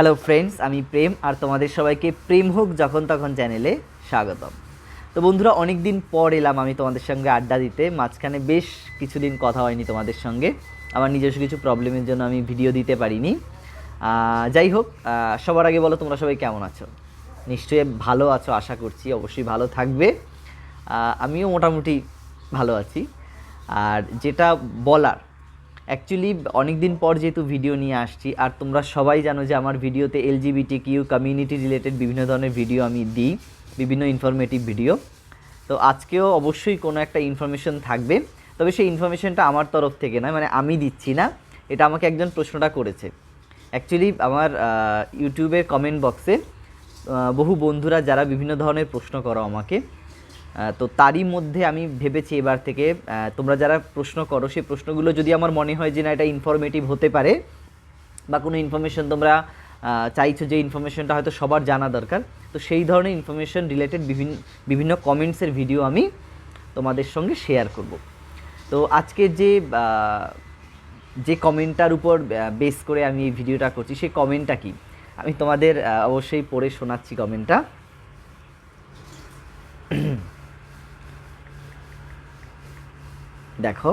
Hello friends আমি প্রেম আর তোমাদের সবাইকে প্রেম হোক যখন তখন চ্যানেলে স্বাগতম। তো বন্ধুরা অনেক দিন পর এলাম আমি তোমাদের সঙ্গে আড্ডা দিতে। মাঝখানে বেশ কিছুদিন কথা হয়নি তোমাদের সঙ্গে। আমার নিজস্ব কিছু প্রবলেমের জন্য আমি ভিডিও দিতে পারিনি। যাই হোক সবার আগে বলো, তোমরা সবাই কেমন আছো? নিশ্চয়ই ভালো আছো, আশা করছি অবশ্যই ভালো থাকবে। আমিও মোটামুটি ভালো আছি। আর যেটা বলার অ্যাকচুয়ালি অনেক দিন পর যেহেতু ভিডিও নিয়ে আসছি, আর তোমরা সবাই জানো যে আমার ভিডিওতে এলজিবিটি কিউ কমিউনিটি রিলেটেড বিভিন্ন ধরনের ভিডিও আমি দিই, বিভিন্ন ইনফরমেটিভ ভিডিও তো আজকেও অবশ্যই কোনো একটা ইনফরমেশন থাকবে, তবে সেই ইনফরমেশনটা আমার তরফ থেকে নয় মানে আমি দিচ্ছি না, এটা আমাকে একজন প্রশ্নটা করেছে। অ্যাকচুয়ালি আমার ইউটিউবের কমেন্ট বক্সে বহু বন্ধুরা যারা বিভিন্ন ধরনের প্রশ্ন করো আমাকে তো তারই মধ্যে আমি ভেবেছি এবার থেকে তোমরা যারা প্রশ্ন করো, সেই প্রশ্নগুলো যদি আমার মনে হয় যে না, এটা ইনফরমেটিভ হতে পারে, বা কোনো ইনফরমেশন তোমরা চাইছো যে ইনফরমেশনটা হয়তো সবার জানা দরকার, তো সেই ধরনের ইনফরমেশন রিলেটেড বিভিন্ন বিভিন্ন কমেন্টসের ভিডিও আমি তোমাদের সঙ্গে শেয়ার করব। তো আজকে যে যে কমেন্টটার উপর বেস করে আমি এই ভিডিওটা করছি, সেই কমেন্টটা কি? আমি তোমাদের অবশ্যই পড়ে শোনাচ্ছি কমেন্টটা দেখো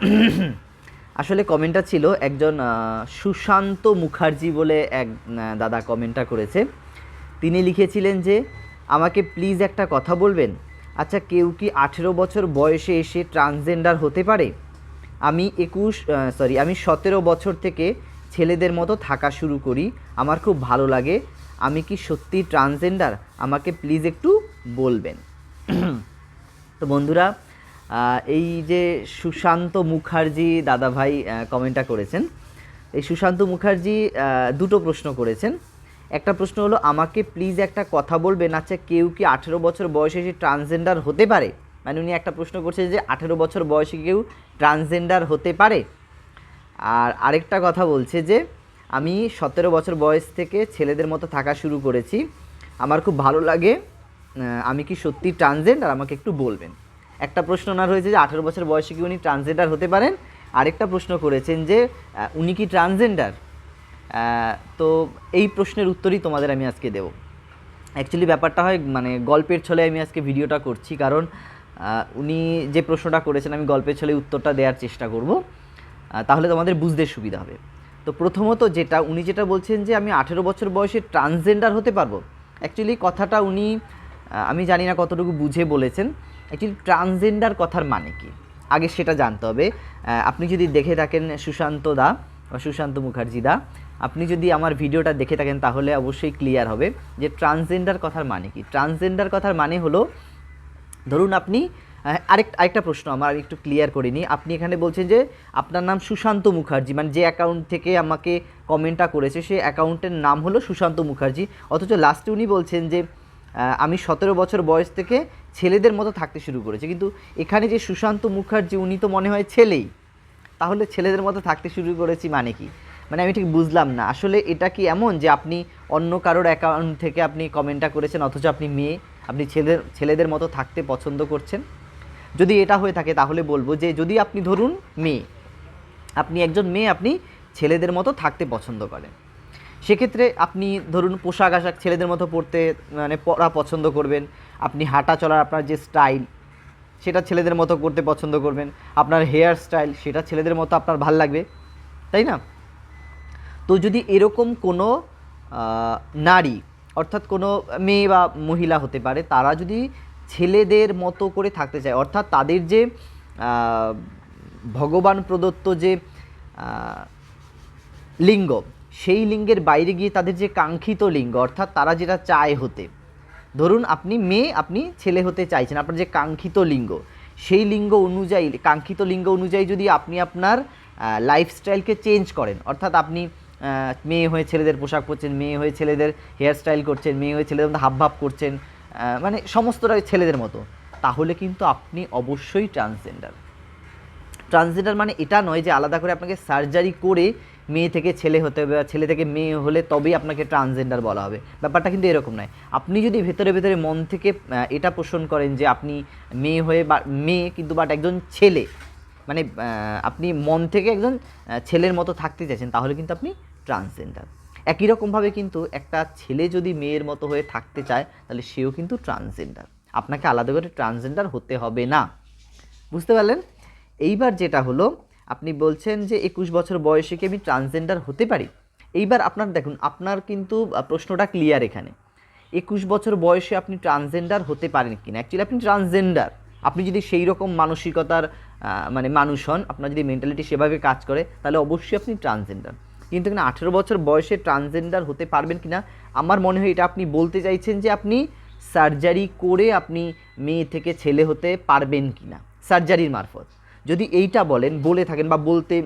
আসলে কমেন্টটা ছিল একজন সুশান্ত মুখার্জি বলে এক দাদা কমেন্টটা করেছে। তিনি লিখেছিলেন যে, আমাকে প্লিজ একটা কথা বলবেন? আচ্ছা কেউ কি আঠেরো বছর বয়সে এসে ট্রান্সজেন্ডার হতে পারে? আমি একুশ সরি আমি সতেরো বছর থেকে ছেলেদের মতো থাকা শুরু করি। আমার খুব ভালো লাগে। আমি কি সত্যি ট্রান্সজেন্ডার আমাকে প্লিজ একটু বলবেন? তো বন্ধুরা এই যে সুশান্ত মুখার্জি দাদাভাই কমেন্টটা করেছেন। এই সুশান্ত মুখার্জি দুটো প্রশ্ন করেছেন। একটা প্রশ্ন হলো, আমাকে প্লিজ একটা কথা বলবেন আচ্ছা কেউ কি আঠেরো বছর বয়সে এসে ট্রান্সজেন্ডার হতে পারে? মানে উনি একটা প্রশ্ন করছে যে, আঠেরো বছর বয়সে কেউ ট্রান্সজেন্ডার হতে পারে? আর আরেকটা কথা বলছে যে, আমি সতেরো বছর বয়স থেকে ছেলেদের মতো থাকা শুরু করেছি। আমার খুব ভালো লাগে আমি কি সত্যি ট্রান্সজেন্ডার আমাকে একটু বলবেন। একটা প্রশ্ন ওনার হয়েছে যে আঠেরো বছর বয়সে কি উনি ট্রান্সজেন্ডার হতে পারেন? আরেকটা প্রশ্ন করেছেন যে উনি কি ট্রান্সজেন্ডার তো এই প্রশ্নের উত্তরই তোমাদের আমি আজকে দেবো। অ্যাকচুয়ালি ব্যাপারটা হয় মানে গল্পের ছলে আমি আজকে ভিডিওটা করছি, কারণ উনি যে প্রশ্নটা করেছেন, আমি গল্পের ছলে উত্তরটা দেওয়ার চেষ্টা করব। তাহলে তোমাদের বুঝতে সুবিধা হবে। তো প্রথমত যেটা, উনি যেটা বলছেন যে, আমি আঠেরো বছর বয়সে ট্রান্সজেন্ডার হতে পারব। অ্যাকচুয়ালি কথাটা উনি আমি জানি না কতটুকু বুঝে বলেছেন। অ্যাকচুয়ালি ট্রান্সজেন্ডার কথার মানে কি? আগে সেটা জানতে হবে। আপনি যদি দেখে থাকেন সুশান্ত দা বা সুশান্ত মুখার্জি দা, আপনি যদি আমার ভিডিওটা দেখে থাকেন তাহলে অবশ্যই ক্লিয়ার হবে যে ট্রান্সজেন্ডার কথার মানে কি। ট্রান্সজেন্ডার কথার মানে হলো, ধরুন আপনি আরেক, আরেকটা প্রশ্ন আমার আমি একটু ক্লিয়ার করে নিই। আপনি এখানে বলছেন যে আপনার নাম সুশান্ত মুখার্জি মানে যে অ্যাকাউন্ট থেকে আমাকে কমেন্টটা করেছে সেই অ্যাকাউন্টের নাম হলো সুশান্ত মুখার্জি। অথচ লাস্টে উনি বলছেন যে আমি সতেরো বছর বয়স থেকে ছেলেদের মতো থাকতে শুরু করেছে। কিন্তু এখানে যে সুশান্ত মুখার্জি, উনি তো মনে হয় ছেলেই। তাহলে ছেলেদের মতো থাকতে শুরু করেছি মানে কি? মানে আমি ঠিক বুঝলাম না। আসলে এটা কি এমন যে আপনি অন্য কারোর অ্যাকাউন্ট থেকে আপনি কমেন্টটা করেছেন, অথচ আপনি মেয়ে, আপনি ছেলেদের ছেলেদের মতো থাকতে পছন্দ করছেন? যদি এটা হয়ে থাকে তাহলে বলব যে যদি আপনি ধরুন মেয়ে, আপনি একজন মেয়ে, আপনি ছেলেদের মতো থাকতে পছন্দ করেন। সেক্ষেত্রে আপনি ধরুন পোশাক আশাক ছেলেদের মতো পরতে মানে পরা পছন্দ করবেন, আপনি হাঁটা চলার আপনার যে স্টাইল সেটা ছেলেদের মতো করতে পছন্দ করবেন, আপনার হেয়ার স্টাইল সেটা ছেলেদের মতো আপনার ভালো লাগবে, তাই না? তো যদি এরকম কোনো নারী, অর্থাৎ কোনো মেয়ে বা মহিলা হতে পারে, তারা যদি ছেলেদের মতো করে থাকতে চায়, অর্থাৎ তাদের যে ভগবান প্রদত্ত যে লিঙ্গ সেই লিঙ্গের বাইরে গিয়ে তাদের যে কাঙ্ক্ষিত লিঙ্গ, অর্থাৎ তারা যেটা চায় হতে। ধরুন আপনি মেয়ে, আপনি ছেলে হতে চাইছেন, আপনার যে কাঙ্ক্ষিত লিঙ্গ, সেই লিঙ্গ অনুযায়ী, কাঙ্ক্ষিত লিঙ্গ অনুযায়ী যদি আপনি আপনার লাইফস্টাইলকে চেঞ্জ করেন, অর্থাৎ আপনি মেয়ে হয়ে ছেলেদের পোশাক পরছেন, মেয়ে হয়ে ছেলেদের হেয়ার স্টাইল করছেন, মেয়ে হয়ে ছেলেদের মতো হাবভাব করছেন মানে সমস্তটা ছেলেদের মতো, তাহলে কিন্তু আপনি অবশ্যই ট্রান্সজেন্ডার ট্রান্সজেন্ডার মানে এটা নয় যে আলাদা করে আপনাকে সার্জারি করে মেয়ে থেকে ছেলে হতে হবে বা ছেলে থেকে মেয়ে হলে তবেই আপনাকে ট্রান্সজেন্ডার বলা হবে। ব্যাপারটা কিন্তু এরকম নয়। আপনি যদি ভেতরে ভেতরে মন থেকে এটা পোষণ করেন যে আপনি মেয়ে হয়ে বা, মেয়ে কিন্তু বাট একজন ছেলে মানে আপনি মন থেকে একজন ছেলের মতো থাকতে চাইছেন, তাহলে কিন্তু আপনি ট্রান্সজেন্ডার একই রকমভাবে কিন্তু একটা ছেলে যদি মেয়ের মতো হয়ে থাকতে চায়, তাহলে সেও কিন্তু ট্রান্সজেন্ডার আপনাকে আলাদা করে ট্রান্সজেন্ডার হতে হবে না। বুঝতে পারলেন? এইবার যেটা হলো আপনি বলছেন যে একুশ বছর বয়সে কি আমি ট্রান্সজেন্ডার হতে পারি? এইবার আপনার, দেখুন, আপনার কিন্তু প্রশ্নটা ক্লিয়ার এখানে। একুশ বছর বয়সে আপনি ট্রান্সজেন্ডার হতে পারেন কিনা? অ্যাকচুয়ালি আপনি ট্রান্সজেন্ডার আপনি যদি সেই রকম মানসিকতার মানে মানুষ হন, আপনার যদি মেন্টালিটি সেভাবে কাজ করে, তাহলে অবশ্যই আপনি ট্রান্সজেন্ডার কিন্তু এখানে আঠেরো বছর বয়সে ট্রান্সজেন্ডার হতে পারবেন কিনা? আমার মনে হয় এটা আপনি বলতে চাইছেন যে আপনি সার্জারি করে আপনি মেয়ে থেকে ছেলে হতে পারবেন কিনা? সার্জারির মারফত। যদি এইটা বলেন, বলে থাকেন বা বলতে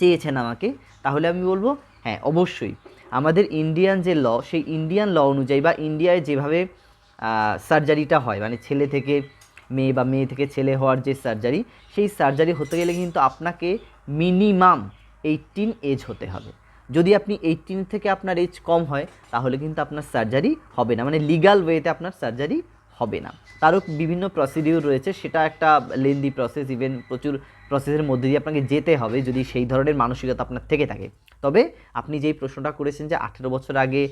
চেয়েছেন আমাকে, তাহলে আমি বলব হ্যাঁ অবশ্যই। আমাদের ইন্ডিয়ান যে ল সেই ইন্ডিয়ান ল অনুযায়ী বা ইন্ডিয়ায় যেভাবে সার্জারিটা হয় মানে ছেলে থেকে মেয়ে বা মেয়ে থেকে ছেলে হওয়ার যে সার্জারি সেই সার্জারি হতে গেলে কিন্তু আপনাকে মিনিমাম এইটিন এজ হতে হবে। যদি আপনি এইটিন থেকে আপনার এজ কম হয়, তাহলে কিন্তু আপনার সার্জারি হবে না। মানে লিগাল ওয়েতে আপনার সার্জারি হবে না। তারও বিভিন্ন প্রসিডিউর রয়েছে, সেটা একটা লেন্দি প্রসেস ইভেন প্রচুর প্রসেসের মধ্যে দিয়ে আপনাকে যেতে হবে যদি সেই ধরনের মানসিকতা আপনার থেকে থাকে। তবে আপনি যেই প্রশ্নটা করেছেন যে আঠেরো বছর আগে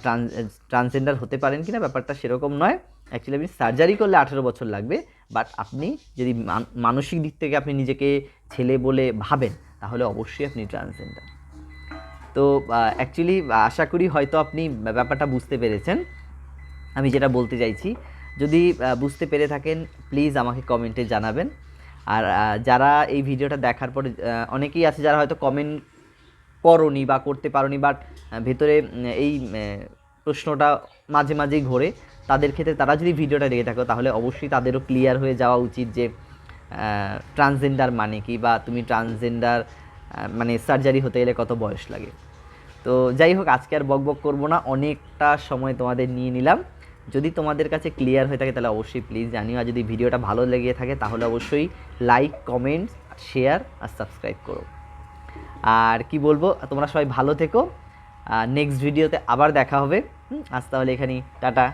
ট্রান্স ট্রান্সজেন্ডার হতে পারেন কিনা, ব্যাপারটা সেরকম নয়। অ্যাকচুয়ালি আপনি সার্জারি করলে আঠেরো বছর লাগবে বাট আপনি যদি মান- মানসিক দিক থেকে আপনি নিজেকে ছেলে বলে ভাবেন, তাহলে অবশ্যই আপনি ট্রান্সজেন্ডার তো অ্যাকচুয়ালি আশা করি হয়তো আপনি ব্যাপারটা বুঝতে পেরেছেন। আমি যেটা বলতে চাইছি যদি বুঝতে পেরে থাকেন প্লিজ আমাকে কমেন্টে জানাবেন। আর যারা এই ভিডিওটা দেখার পরে অনেকেই আছে যারা হয়তো কমেন্ট করনি বা করতে পারোনি বাট ভেতরে এই প্রশ্নটা মাঝে মাঝেই ঘোরে, তাদের ক্ষেত্রে তারা যদি ভিডিওটা দেখে থাকো, তাহলে অবশ্যই তাদেরও ক্লিয়ার হয়ে যাওয়া উচিত যে ট্রান্সজেন্ডার মানে কি বা তুমি ট্রান্সজেন্ডার মানে সার্জারি হতে গেলে কত বয়স লাগে। তো যাই হোক, আজকে আর বক বক করব না, অনেকটা সময় তোমাদের নিয়ে নিলাম। যদি তোমাদের কাছে ক্লিয়ার হয়ে থাকে, তাহলে অবশ্যই প্লিজ জানিও। আর যদি ভিডিওটা ভালো লেগে থাকে, তাহলে অবশ্যই লাইক কমেন্ট শেয়ার আর সাবস্ক্রাইব করো। আর কি বলব, তোমরা সবাই ভালো থেকো। নেক্সট ভিডিওতে আবার দেখা হবে। আজ তাহলে এখানেই। টাটা।